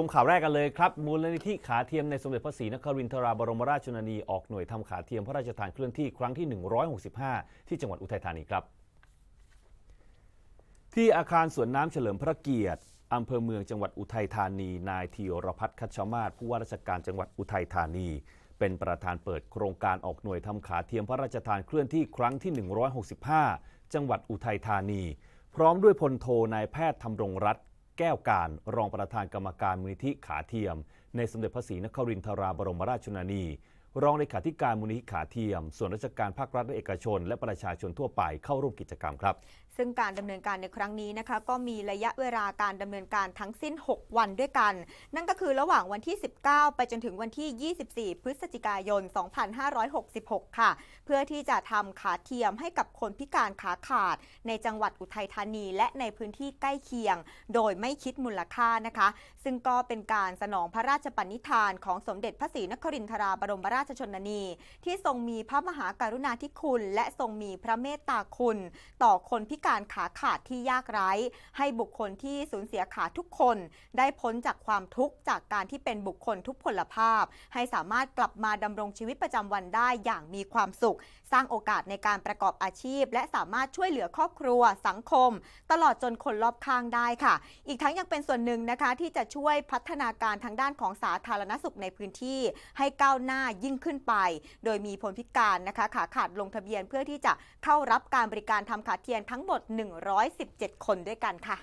ชมข่าวแรกกันเลยครับ มูลนิธิขาเทียมในสมเด็จพระศรีนครินทราบรมราชชนนี ออกหน่วยทำขาเทียมพระราชทานเคลื่อนที่ครั้งที่ 165 ที่จังหวัดอุทัยธานีครับ ที่อาคารสวนน้ำเฉลิมพระเกียรติอำเภอเมืองจังหวัดอุทัยธานี นายธีรพัฒน์คัชมาศผู้ว่าราชการจังหวัดอุทัยธานี เป็นประธานเปิดโครงการออกหน่วยทำขาเทียมพระราชทานเคลื่อนที่ครั้งที่ 165 จังหวัดอุทัยธานี พร้อมด้วยพลโทนายแพทย์ธำรงรัต แก้วการรองประธานกรรมการมูลนิธิขาเทียม ในสมเด็จพระศรีนครินทราบรมราชชนนี รองเลขาธิการมูลนิธิขาเทียม ส่วนราชการภาครัฐและเอกชน และประชาชนทั่วไปเข้าร่วมกิจกรรมครับ ซึ่งการดำเนินการในครั้งนี้นะคะก็มีระยะเวลาการดำเนินการทั้งสิ้น 6 วันด้วยกัน นั่นก็คือระหว่างวันที่ 19 ไปจนถึงวันที่ 24 พฤศจิกายน 2566 ค่ะ เพื่อที่จะทำขาเทียมให้กับคนพิการขาขาด ในจังหวัดอุทัยธานี และในพื้นที่ใกล้เคียง โดยไม่คิดมูลค่านะคะ ซึ่งก็เป็นการสนองพระราชปณิธานของสมเด็จพระศรีนครินทราบรมราชชชนนี ที่ทรงมีพระมหากรุณาธิคุณ และทรงมีพระเมตตาคุณ ต่อคนพิการขาขาดที่ยากไร้ ให้บุคคลที่สูญเสียขาทุกคน ได้พ้นจากความทุกข์จากการที่เป็นบุคคลทุกพลภาพ ให้สามารถกลับมาดำรงชีวิตประจำวันได้อย่างมีความสุข สร้างโอกาสในการประกอบอาชีพ และสามารถช่วยเหลือครอบครัว สังคม ตลอดจนคนรอบข้างได้ค่ะ อีกทั้งยังเป็นส่วนหนึ่งนะคะที่จะช่วยพัฒนาการทางด้านของสาธารณสุขในพื้นที่ ให้ก้าวหน้ายิ่งขึ้นไป โดยมีผลพิการนะคะขาขาดลงทะเบียนเพื่อที่จะเข้ารับการบริการทำขาเทียนทั้งหมด 117 คนด้วยกันค่ะ